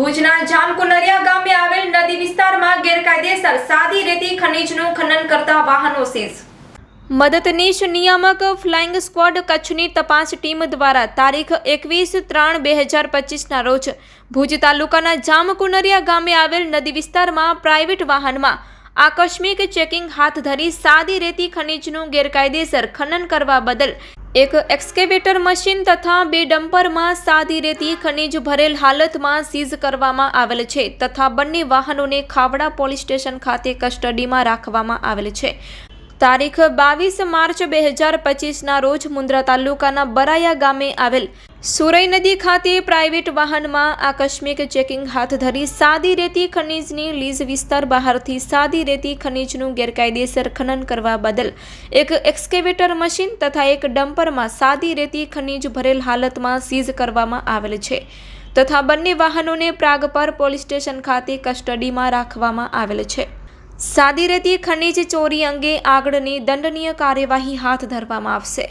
ભુજના જામકુનરિયા ગામે આવેલ નદી વિસ્તારમાં ગેરકાયદેસર સાદી રેતી ખનીજનું ખનન કરતા વાહનો સીઝ. મદદનીશ નિયામક ફ્લાઇંગ સ્ક્વોડ કચ્છની તપાસ ટીમ દ્વારા તારીખ એકવીસ ત્રણ બે હજાર પચીસના રોજ ભુજ તાલુકાના જામકુનરિયા ગામે આવેલ નદી વિસ્તારમાં પ્રાઇવેટ વાહનમાં આકસ્મિક ચેકિંગ હાથ ધરી સાદી રેતી ખનીજનું ગેરકાયદેસર ખનન કરવા બદલ એક એક્સ્કેવેટર મશીન તથા બે ડમ્પરમાં સાદી રેતી ખનીજ ભરેલ હાલતમાં સીઝ કરવામાં આવેલ છે તથા બંને વાહનોને ખાવડા પોલીસ સ્ટેશન ખાતે કસ્ટડીમાં રાખવામાં આવેલ છે. તારીખ બાવીસ માર્ચ બે હજાર પચીસના રોજ મુન્દ્રા તાલુકાના બરાયા ગામે આવેલ સુરઈ નદી ખાતે પ્રાઇવેટ વાહનમાં આકસ્મિક ચેકિંગ હાથ ધરી સાદી રેતી ખનીજની લીઝ વિસ્તાર બહારથી સાદી રેતી ખનીજનું ગેરકાયદેસર ખનન કરવા બદલ એક એક્સ્કેવેટર મશીન તથા એક ડમ્પરમાં સાદી રેતી ખનીજ ભરેલ હાલતમાં સીઝ કરવામાં આવેલ છે તથા બંને વાહનોને પ્રાગપર પોલીસ સ્ટેશન ખાતે કસ્ટડીમાં રાખવામાં આવેલ છે. સાદી રેતી ખનીજ ચોરી અંગે આગળની દંડનીય કાર્યવાહી હાથ ધરવામાં આવશે.